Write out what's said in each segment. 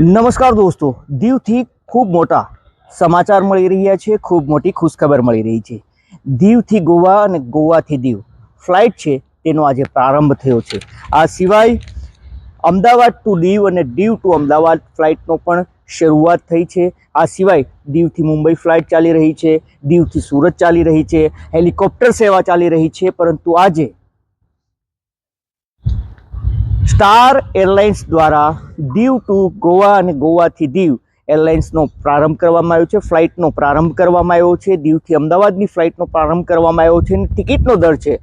નમસ્કાર દોસ્તો, દીવથી ખૂબ મોટા સમાચાર મળી રહ્યા છે, ખૂબ મોટી ખુશખબર મળી રહી છે. દીવથી ગોવા અને ગોવાથી દીવ. ફ્લાઇટ છે, તેનો આજે પ્રારંભ થયો છે. આ સિવાય અમદાવાદ ટુ દીવ અને દીવ ટુ અમદાવાદ ફ્લાઇટનો પણ શરૂઆત થઈ છે. આ સિવાય દીવથી મુંબઈ ફ્લાઇટ ચાલી રહી છે, દીવથી સુરત ચાલી રહી છે, હેલિકોપ્ટર સેવા ચાલી રહી છે, પરંતુ આજે સ્ટાર એરલાઇન્સ દ્વારા દીવ ટુ ગોવા અને ગોવાથી દીવ એરલાઇન્સનો પ્રારંભ કરવામાં આવ્યો છે. ફ્લાઇટનો પ્રારંભ કરવામાં આવ્યો છે. દીવથી અમદાવાદની ફ્લાઇટનો પ્રારંભ કરવામાં આવ્યો છે અને ટિકિટનો દર છે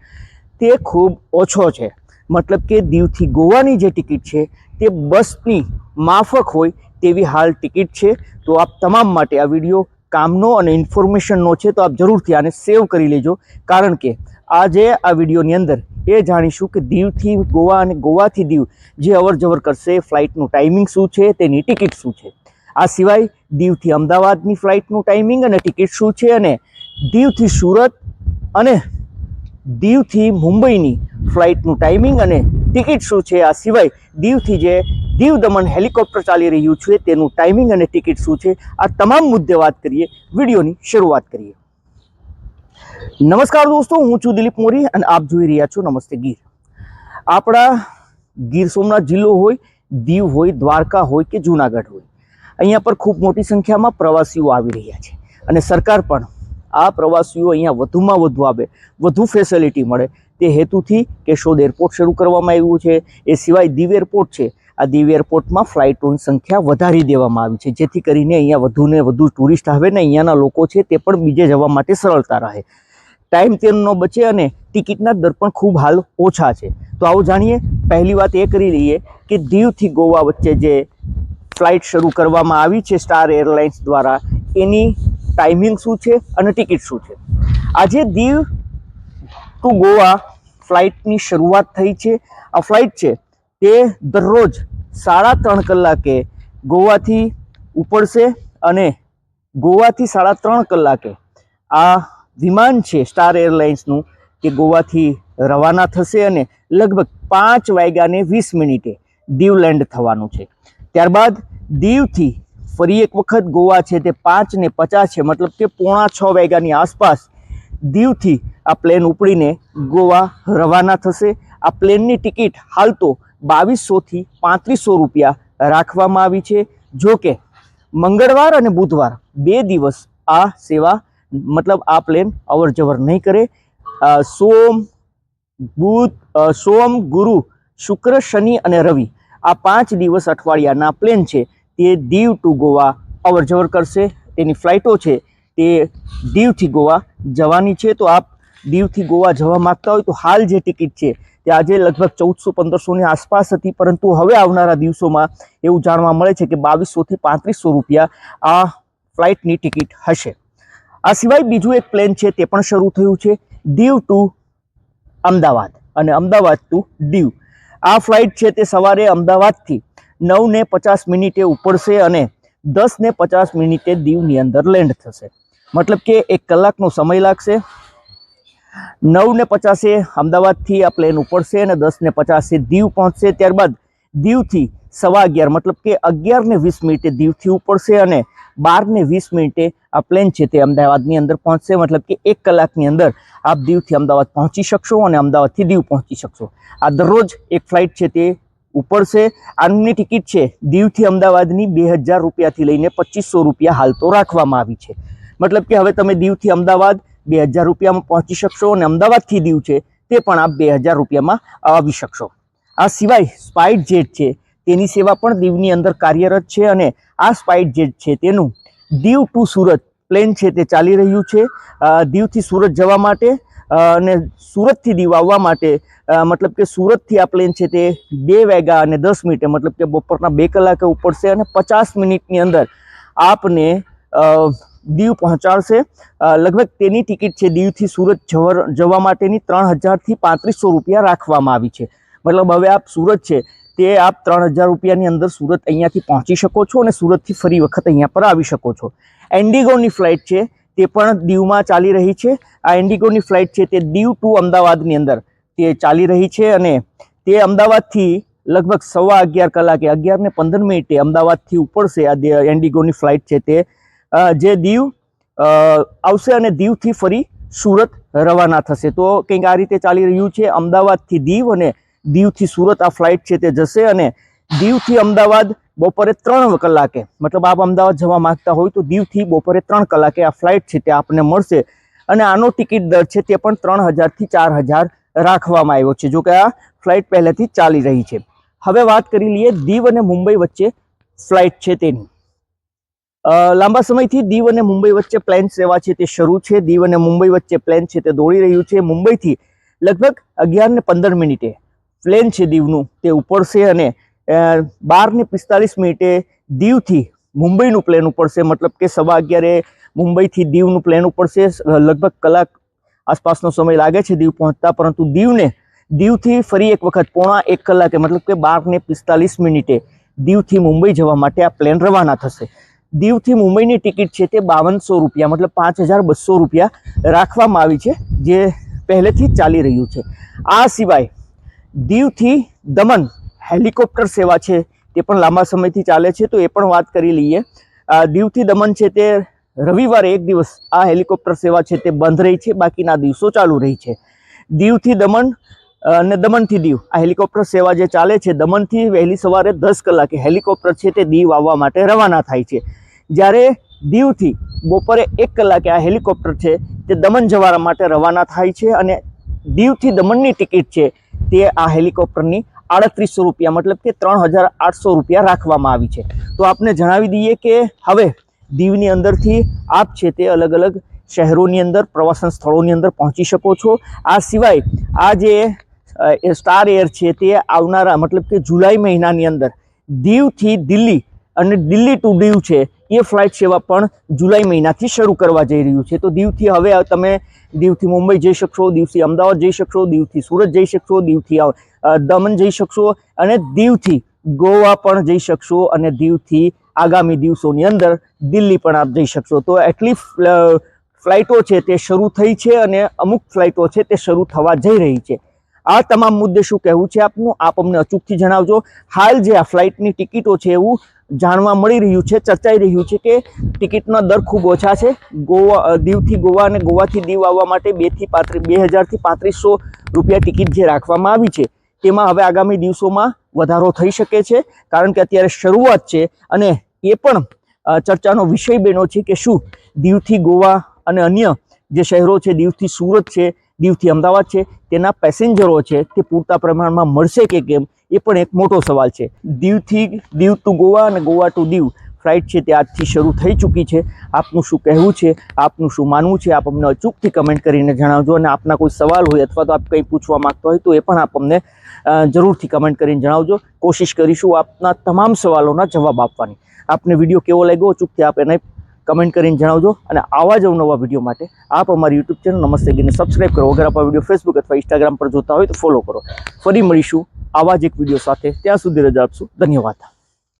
તે ખૂબ ઓછો છે. મતલબ કે દીવથી ગોવાની જે ટિકિટ છે તે બસની માફક હોય તેવી હાલ ટિકિટ છે. તો આપ તમામ માટે આ વીડિયો કામનો અને ઇન્ફોર્મેશનનો છે તો આપ જરૂરથી આને સેવ કરી લેજો. કારણ કે આજે આ વિડીયોની અંદર એ જાણીશું કે દીવથી ગોવા અને ગોવાથી દીવ જે અવર જવર કરશે, ફ્લાઇટનું ટાઈમિંગ શું છે, તેની ટિકિટ શું છે. આ સિવાય દીવથી અમદાવાદની ફ્લાઇટનું ટાઈમિંગ અને ટિકિટ શું છે અને દીવથી સુરત અને દીવથી મુંબઈની ફ્લાઇટનું ટાઈમિંગ અને ટિકિટ શું છે, આ સિવાય દીવથી જે દીવ દમણ હેલિકોપ્ટર ચાલી રહ્યું છે, તેનું ટાઈમિંગ અને ટિકિટ શું છે, આ તમામ મુદ્દે વાત કરીએ, વિડીયોની શરૂઆત કરીએ. નમસ્કાર દોસ્તો, હું છું દિલીપ મોરી અને આપ જોઈ રહ્યા છો નમસ્તે ગીર. આપણા ગીર સોમનાથ જિલ્લો હોય, દીવ હોય, દ્વારકા હોય કે જૂનાગઢ હોય, અહીંયા પર ખૂબ મોટી સંખ્યામાં પ્રવાસીઓ આવી રહ્યા છે અને સરકાર પણ આ પ્રવાસીઓ અહીંયા વધુમાં વધુ આવે, વધુ ફેસિલિટી મળે તે હેતુથી કેશોદ એરપોર્ટ શરૂ કરવામાં આવ્યું છે. એ સિવાય દીવ એરપોર્ટ છે. આ દીવ એરપોર્ટમાં ફ્લાઇટોની સંખ્યા વધારી દેવામાં આવી છે, જેથી કરીને અહીંયા વધુને વધુ ટુરિસ્ટ આવે ને અહીંયાના લોકો છે તે પણ બીજે જવા માટે સરળતા રહે. ટાઈમ તેમનો બચે અને ટિકિટના દર પણ ખૂબ હાલ ઓછા છે. તો આવો જાણીએ, પહેલી વાત એ કરી લઈએ કે દીવથી ગોવા વચ્ચે જે ફ્લાઇટ શરૂ કરવામાં આવી છે સ્ટાર એરલાઇન્સ દ્વારા, એની ટાઈમિંગ શું છે અને ટિકિટ શું છે? આજે દીવ ટુ ગોવા ફ્લાઇટની શરૂઆત થઈ છે. આ ફ્લાઇટ છે તે દરરોજ સાડા ત્રણ કલાકે ગોવાથી ઉપડશે અને ગોવાથી સાડા ત્રણ કલાકે આ વિમાન છે સ્ટાર એરલાઇન્સનું તે ગોવાથી રવાના થશે અને લગભગ પાંચ વાગ્યાને વીસ મિનિટે દીવ લેન્ડ થવાનું છે. ત્યારબાદ દીવથી ફરી એક વખત ગોવા છે તે પાંચ ને પચાસ છે, મતલબ કે પોણા છ વાગ્યાની આસપાસ દીવથી આ પ્લેન ઉપડીને ગોવા રવાના થશે. આ પ્લેનની ટિકિટ હાલ તો બાવીસોથી પાંત્રીસો રૂપિયા રાખવામાં આવી છે. જો કે મંગળવાર અને બુધવાર બે દિવસ આ સેવા મતલબ આ પ્લેન અવર જવર નહીં કરે. સોમ બુધ સોમ, ગુરુ, શુક્ર, શનિ અને રવિ આ પાંચ દિવસ અઠવાડિયાના પ્લેન છે. તે દીવ ટુ ગોવા અવર જવર કરશે. તેની ફ્લાઇટો છે તે દીવથી ગોવા જવાની છે. તો આપ દીવથી ગોવા જવા માંગતા હોય તો હાલ જે ટિકિટ છે તે આજે લગભગ ચૌદસો પંદરસોની આસપાસ હતી. પરંતુ હવે આવનારા દિવસોમાં એવું જાણવા મળે છે કે બાવીસોથી પાંત્રીસો રૂપિયા આ ફ્લાઇટની ટિકિટ હશે. આ સિવાય બીજું એક પ્લેન છે તે પણ શરૂ થયું છે. દીવ ટુ અમદાવાદ અને અમદાવાદ ટુ દીવ. આ ફ્લાઇટ છે તે સવારે અમદાવાદથી નવ ને પચાસ મિનિટે ઉપડશે અને દસ ને પચાસ મિનિટે દીવની અંદર લેન્ડ થશે. મતલબ કે એક કલાકનો સમય લાગશે. નવ ને પચાસે અમદાવાદથી આ પ્લેન ઉપડશે અને દસ ને પચાસે દીવ પહોંચશે. ત્યારબાદ દીવથી સવા અગિયાર, મતલબ કે અગિયાર ને વીસ મિનિટે દીવથી ઉપડશે અને બાર ને વીસ મિનિટે આ પ્લેન છે તે અમદાવાદની અંદર પહોંચશે. મતલબ કે એક કલાકની અંદર આપ દીવથી અમદાવાદ પહોંચી શકશો અને અમદાવાદથી દીવ પહોંચી શકશો. આ દરરોજ એક ફ્લાઇટ છે તે ઉપડશે આની ટિકિટ છે દીવથી અમદાવાદની બે હજાર રૂપિયાથી લઈને પચીસો રૂપિયા હાલ તો રાખવામાં આવી છે. મતલબ કે હવે તમે દીવથી અમદાવાદ બે હજાર રૂપિયામાં પહોંચી શકશો અને અમદાવાદથી દીવ છે તે પણ આપ બે હજાર રૂપિયામાં આવી શકશો. આ સિવાય સ્પાઇટ જેટ છે તેની સેવા પણ દીવની અંદર કાર્યરત છે અને આ સ્પાઇટ જેટ છે તેનું દીવ ટુ સુરત પ્લેન છે તે ચાલી રહ્યું છે. દીવથી સુરત જવા માટે અને સુરતથી દીવ આવવા માટે મતલબ કે સુરતથી આ પ્લેન છે તે બે વાગ્યા અને દસ મિનિટે, મતલબ કે બપોરના બે કલાકે ઉપડશે અને પચાસ મિનિટની અંદર આપને દીવ પહોંચાડશે. લગભગ તેની ટિકિટ છે દીવથી સુરત જવા માટેની ત્રણ હજારથી પાંત્રીસો રૂપિયા રાખવામાં આવી છે. મતલબ હવે આપ સુરત છે તે આપ ત્રણ હજાર રૂપિયાની અંદર સુરત અહીંયાથી પહોંચી શકો છો અને સુરતથી ફરી વખત અહીંયા પર આવી શકો છો. એન્ડિગોની ફ્લાઇટ છે, તે પણ દીવમાં ચાલી રહી છે. આ એન્ડિગોની ફ્લાઇટ છે, તે દીવ ટુ અમદાવાદની અંદર તે ચાલી રહી છે અને તે અમદાવાદથી લગભગ સવા અગિયાર કલાકે, અગિયાર ને પંદર મિનિટે અમદાવાદથી ઉપડશે આ એન્ડિગોની ફ્લાઇટ છે તે. જે દીવ આવશે અને દીવથી ફરી સુરત રવાના થશે. તો કંઈક આ રીતે ચાલી રહ્યું છે. અમદાવાદથી દીવ અને દીવથી સુરત આ ફ્લાઇટ છે તે જશે અને દીવથી અમદાવાદ બપોરે ત્રણ કલાકે, મતલબ આપ અમદાવાદ જવા માંગતા હોય તો દીવથી બપોરે ત્રણ કલાકે આ ફ્લાઇટ છે તે આપને મળશે. અને આનો ટિકિટ દર છે તે પણ ત્રણ હજારથી ચાર હજાર રાખવામાં આવ્યો છે, જો કે આ ફ્લાઇટ પહેલેથી ચાલી રહી છે. હવે વાત કરી લઈએ દીવ અને મુંબઈ વચ્ચે ફ્લાઇટ છે તેની. લાંબા સમયથી દીવ અને મુંબઈ વચ્ચે પ્લેન સેવા છે તે શરૂ છે, દીવ અને મુંબઈ વચ્ચે પ્લેન છે તે દોડી રહ્યું છે મુંબઈથી લગભગ અગિયાર ને પંદર મિનિટે. પ્લેન છે દીવનું, તે ઉપડશે અને બાર ને પિસ્તાલીસ મિનિટે દીવથી મુંબઈનું પ્લેન ઉપડશે મતલબ કે સવા અગિયારે મુંબઈથી દીવનું પ્લેન ઉપડશે લગભગ કલાક આસપાસનો સમય લાગે છે દીવ પહોંચતા, પરંતુ દીવને, દીવથી ફરી એક વખત, પોણા એક કલાકે, મતલબ કે બાર ને પિસ્તાલીસ મિનિટે દીવથી મુંબઈ જવા માટે આ પ્લેન રવાના થશે. દીવથી મુંબઈની ટિકિટ છે તે બાવનસો રૂપિયા, મતલબ પાંચ હજાર બસો રૂપિયા રાખવામાં આવી છે, જે પહેલેથી ચાલી રહ્યું છે. આ સિવાય દીવથી દમણ હેલિકોપ્ટર સેવા છે તે પણ લાંબા સમયથી ચાલે છે, તો એ પણ વાત કરી લઈએ. દીવથી દમણ છે તે રવિવારે એક દિવસ આ હેલિકોપ્ટર સેવા છે તે બંધ રહી છે, બાકીના દિવસો ચાલુ રહી છે. દીવથી દમણ અને દમણથી દીવ, આ હેલિકોપ્ટર સેવા જે ચાલે છે દમણથી વહેલી સવારે દસ કલાકે હેલિકોપ્ટર છે તે દીવ આવવા માટે રવાના થાય છે. જ્યારે દીવથી બપોરે એક કલાકે આ હેલિકોપ્ટર છે તે દમણ જવા માટે રવાના થાય છે અને દીવથી દમણની ટિકિટ છે તે આ હેલિકોપ્ટરની આડત્રીસો રૂપિયા, મતલબ કે ત્રણ હજાર આઠસો રૂપિયા રાખવામાં આવી છે. તો આપને જણાવી દઈએ કે હવે દીવની અંદરથી આપ છે તે અલગ અલગ શહેરોની અંદર, પ્રવાસન સ્થળોની અંદર પહોંચી શકો છો. આ સિવાય આ જે સ્ટાર એર છે તે આવનારા, મતલબ કે જુલાઈ મહિનાની અંદર દીવથી દિલ્હી અને દિલ્હી ટુ દીવ છે એ ફ્લાઇટ સેવા પણ જુલાઈ મહિનાથી શરૂ કરવા જઈ રહ્યું છે. તો દીવથી હવે તમે દીવથી મુંબઈ જઈ શકશો, દીવથી અમદાવાદ જઈ શકશો, દીવથી સુરત જઈ શકશો, દીવથી દમણ જઈ શકશો અને દીવથી ગોવા પણ જઈ શકશો અને દીવથી આગામી દિવસોની અંદર દિલ્હી પણ આપ જઈ શકશો. તો એટલી ફ્લ- ફ્લાઇટો છે તે શરૂ થઈ છે અને અમુક ફ્લાઇટો છે તે શરૂ થવા જઈ રહી છે. આ તમામ મુદ્દે શું કહેવું છે આપનું? આપ અમને અચૂકથી જણાવજો. હાલ જે આ ફ્લાઇટની ટિકિટો છે એવું જાણવા મળી રહ્યું છે, ચર્ચાઈ રહ્યું છે કે ટિકિટના દર ખૂબ ઓછા છે. ગોવા દીવથી ગોવા અને ગોવાથી દીવ આવવા માટે બેથી પાંત્રીસ બે હજારથી પાંત્રીસો રૂપિયા ટિકિટ જે રાખવામાં આવી છે, તેમાં હવે આગામી દિવસોમાં વધારો થઈ શકે છે, કારણ કે અત્યારે શરૂઆત છે અને એ પણ ચર્ચાનો વિષય બન્યો છે કે શું દીવથી ગોવા અને અન્ય જે શહેરો છે, દીવથી સુરત છે દીવથી અમદાવાદ છે. તેના પેસેન્જરો છે તે પૂરતા પ્રમાણમાં મળશે કે કેમ એ પણ એક મોટો સવાલ છે. દીવથી દીવ ટુ ગોવા અને ગોવા ટુ દીવ ફ્લાઇટ છે તે આજથી શરૂ થઈ ચૂકી છે. આપનું શું કહેવું છે? આપનું શું માનવું છે? આપ અમને અચૂકથી કમેન્ટ કરીને જણાવજો અને આપના કોઈ સવાલ હોય અથવા તો આપ કંઈ પૂછવા માગતા હોય તો એ પણ આપ અમને જરૂરથી કમેન્ટ કરીને જણાવજો. કોશિશ કરીશું આપના તમામ સવાલોના જવાબ આપવાની. આપને વીડિયો કેવો લાગ્યો? અચૂકથી આપ એને કમેન્ટ કરીને જણાવજો અને આવા જ અવનવા વીડિયો માટે આપ અમારી યુટ્યુબ ચેનલ નમસ્તે ગીને સબસ્ક્રાઈબ કરો. અગર આપ આ વીડિયો ફેસબુક અથવા ઇન્સ્ટાગ્રામ પર જોતા હોય તો ફોલો કરો. ફરી મળીશું આવા જ એક વીડિયો સાથે. ત્યાં સુધી રજા આપશું. ધન્યવાદ.